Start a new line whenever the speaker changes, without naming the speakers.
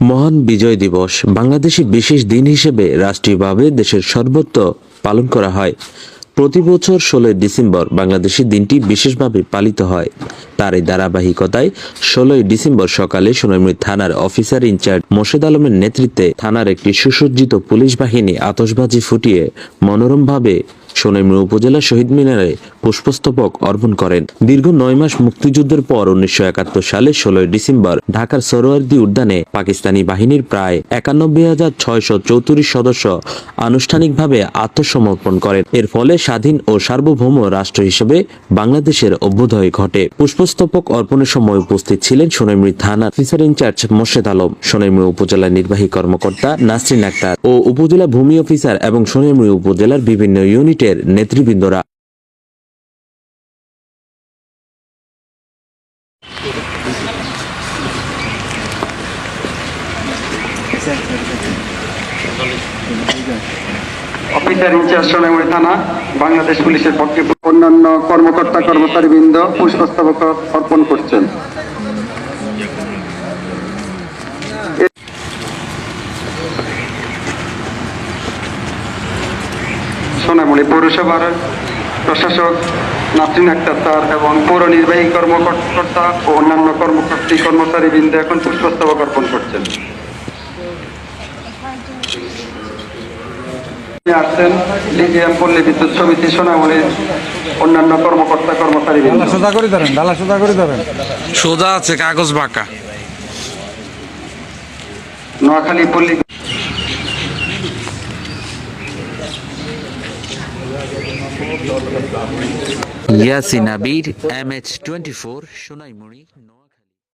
মহান বিজয় দিবস বাংলাদেশি বিশেষ দিন হিসেবে রাষ্ট্রীয়ভাবে দেশের সর্বত্র পালন করা হয়। প্রতি বছর ষোলোই ডিসেম্বর বাংলাদেশি দিনটি বিশেষভাবে পালিত হয়। তার এই ধারাবাহিকতায় ষোলোই ডিসেম্বর সকালে সোনামুড়ি থানার অফিসার ইনচার্জ মোর্শেদ আলমের নেতৃত্বে থানার একটি সুসজ্জিত পুলিশ বাহিনী আতশবাজি ফুটিয়ে মনোরমভাবে সোনাইমুড়ি উপজেলা শহীদ মিনারে পুষ্পস্তবক অর্পণ করেন। দীর্ঘ নয় মাস মুক্তিযুদ্ধের পর উনিশশো একাত্তর সালে ষোলোই ডিসেম্বর ঢাকার সরোয়ার্দি উদ্যানে পাকিস্তানি বাহিনীর প্রায় একানব্বই হাজার ছয়শো চৌত্রিশ সদস্য আনুষ্ঠানিকভাবে আত্মসমর্পণ করেন। এর ফলে স্বাধীন ও সার্বভৌম রাষ্ট্র হিসেবে বাংলাদেশের অভ্যুদয় ঘটে। পুষ্পস্তবক অর্পণের সময় উপস্থিত ছিলেন সোনাইমুড়ি থানা officer in charge Morshed Alam, Sonaimuri উপজেলা নির্বাহী কর্মকর্তা নাসরিন আক্তার ও উপজেলা ভূমি অফিসার এবং সোনাইমুড়ি উপজেলার বিভিন্ন ইউনিটের নেতৃবৃন্দরা
অফিসার ইনচার্জ সোনামুড়ি থানা, বাংলাদেশ পুলিশের পক্ষে অন্যান্য কর্মকর্তা কর্মচারী বৃন্দ পুষ্পস্তবক অর্পণ করছেন। সোনামুড়ি পৌরসভার প্রশাসক নাসরিন আক্তার স্যার এবং পৌর নির্বাহী কর্মকর্তা ও অন্যান্য কর্মকর্তী কর্মচারীবৃন্দ এখন পুষ্পস্তবক অর্পণ করছেন। আসছেন ডিজিএম পল্লী বিদ্যুৎ সমিতি সোনামুড়ির অন্যান্য কর্মকর্তা কর্মচারী
সোজা করে ধরেন ডালা সোজা করে ধরেন।
সোজা আছে কাগজ বাঁকা।
নোয়াখালী পল্লী
Yasin Abir M H twenty four Sonaimuri